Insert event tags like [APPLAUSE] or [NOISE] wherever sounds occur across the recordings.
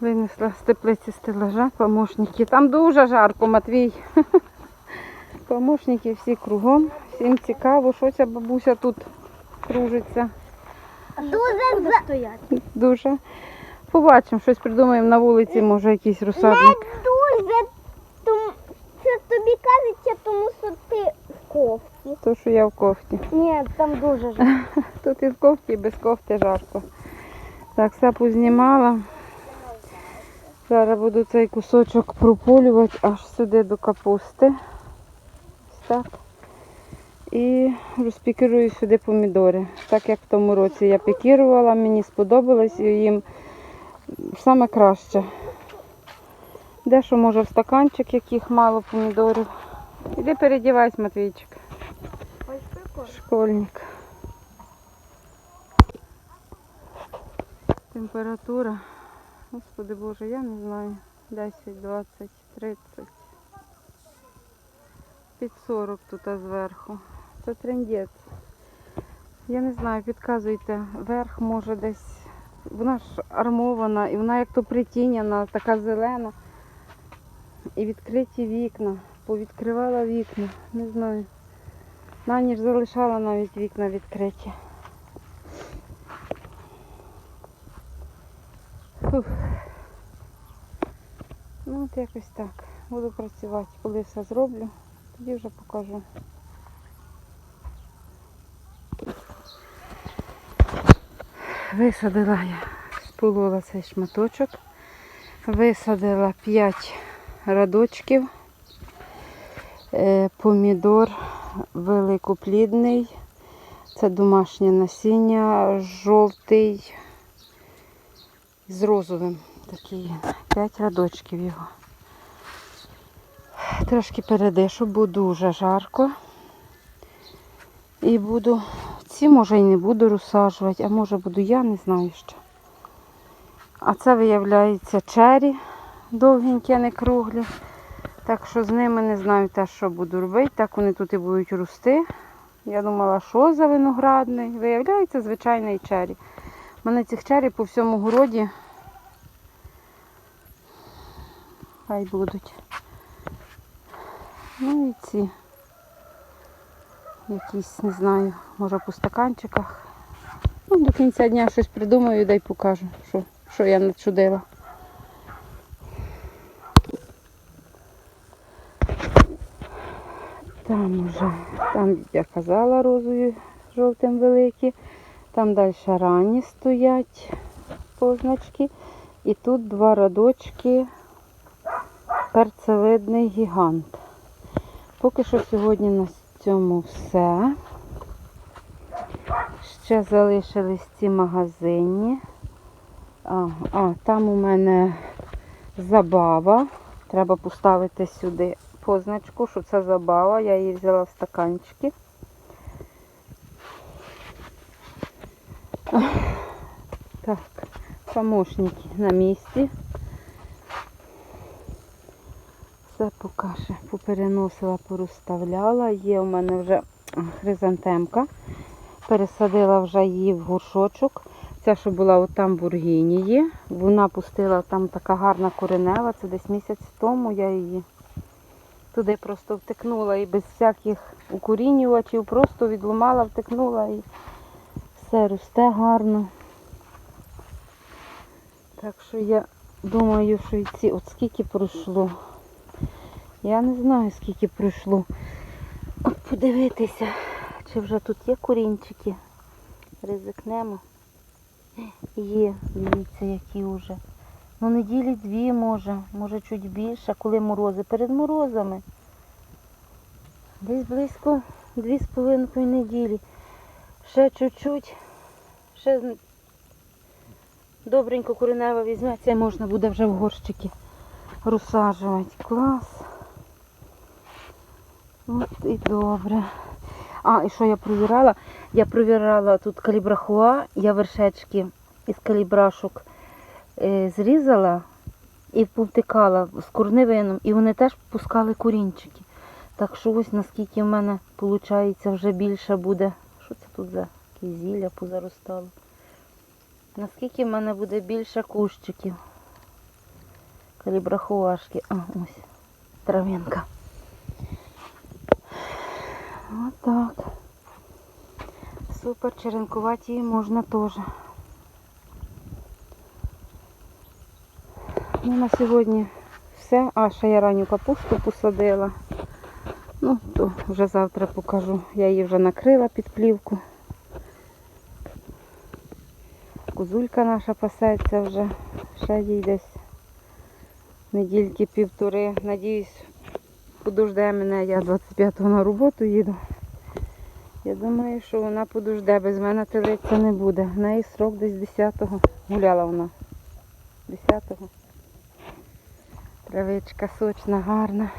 Винесла з теплиці стелажа помощники. Там дуже жарко, Матвій. [LAUGHS] Помощники всі кругом. Всім цікаво, що ця бабуся тут кружиться. Дуже стоять. Дуже. Побачимо, щось придумаємо на вулиці, може якийсь розсадник. Дуже. Це тобі кажеться, тому що ти в кофті. То, що я в кофті. Ні, там дуже жарко. [LAUGHS] Тут і в кофті, і без кофти жарко. Так, все познімала. Зараз буду цей кусочок прополювати аж сюди до капусти. Ось так. І розпікірую сюди помідори. Так як в тому році я пікірувала, мені сподобалось і їм саме краще. Дещо може в стаканчик, яких мало помідорів. Іди передівайся, Матвійчик. Школьник. Температура. Господи Боже, я не знаю. 10, 20, 30. Під 40 тут зверху. Це трендець. Я не знаю, підказуйте. Верх може десь. Вона ж армована і вона як то притіняна, така зелена. І відкриті вікна. Повідкривала вікна. Не знаю. На ніч залишала навіть вікна відкриті. Фух. Ну от якось так. Буду працювати. Коли все зроблю, тоді вже покажу. Висадила я, сполола цей шматочок. Висадила 5 радочків. Е, Помідор великоплідний. Це домашнє насіння, жовтий з розовим. Такий. П'ять радочків його. Трошки передишу, бо дуже жарко. І буду, ці може і не буду розсаджувати, а може буду я, не знаю що. А це виявляється чері довгенькі, а не круглі. Так що з ними не знаю те, що буду робити. Так вони тут і будуть рости. Я думала, що за виноградний. Виявляється, звичайний чері. У мене цих чері по всьому городі. Хай будуть. Ну і ці. Якісь, не знаю, може по стаканчиках. Ну, до кінця дня щось придумаю, дай покажу, що, що я начудила. Там уже, там я казала розою жовтим великі. Там далі ранні стоять позначки. І тут два радочки перцевидний гігант. Поки що сьогодні на цьому все. Ще залишились ці магазині. А, а, там у мене забава. Треба поставити сюди позначку, що це забава. Я її взяла в стаканчики. Так, помощники на місці. Все покаже, попереносила, порозставляла. Є у мене вже хризантемка. Пересадила вже її в горшочок. Ця, що була от там в Бургінії. Вона пустила там така гарна коренева. Це десь місяць тому я її туди просто втикнула і без всяких укорінювачів, просто відломала, втикнула і все росте гарно. Так що я думаю, що і ці, от скільки пройшло. Я не знаю, скільки пройшло. От подивитися, чи вже тут є корінчики. Ризикнемо. Є, дивіться, які вже. Ну, неділі дві може, може чуть більше, коли морози. Перед морозами. Десь близько дві з половинкою неділі. Ще чуть-чуть, ще добренько коренева візьметься і можна буде вже в горщики розсаджувати. Клас. От і добре. А, і що я провірала? Я провірала тут калібрахуа, я вершечки із калібрашок е, зрізала і повтикала з корневином, і вони теж пускали корінчики. Так що ось наскільки в мене виходить вже більше буде. Що це тут за якісь зілля позаростало? Наскільки в мене буде більше кущиків. Калібрахуашки. А, ось травинка. Отак. Супер, черенкувати її можна теж. Ну, на сьогодні все. А, ще я ранню капусту посадила. То вже завтра покажу. Я її вже накрила під плівку. Козулька наша пасеться вже. Ще їй десь недільки півтори. Надіюсь, подожде мене, я 25-го на роботу їду. Я думаю, що вона подожде, без мене телиця не буде. В неї срок десь 10-го. Гуляла вона. 10-го. Травичка сочна, гарна.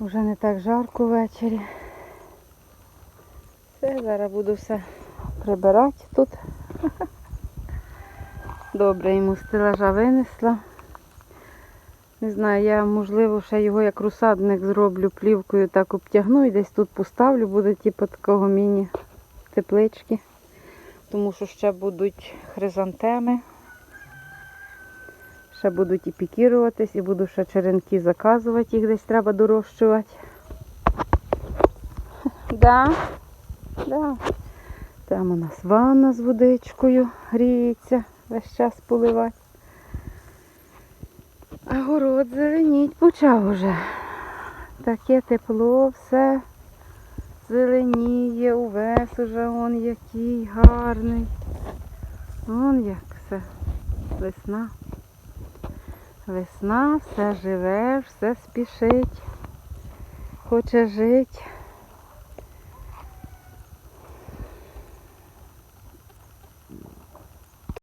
Вже не так жарко ввечері. Все, зараз буду все прибирати тут. [LAUGHS] Добре, йому стелажа винесла. Не знаю, я можливо ще його як розсадник зроблю плівкою, так обтягну і десь тут поставлю, буде типу такого міні-теплички. Тому що ще будуть хризантеми. Ще будуть і пікіруватись, і буду ще черенки заказувати, їх десь треба дорощувати. Да, да. Там у нас ванна з водичкою гріється, весь час поливати. А город зеленіть почав уже. Таке тепло, все зеленіє, увесь уже он який гарний. Вон як все. Весна. Весна, все живе, все спішить. Хоче жити.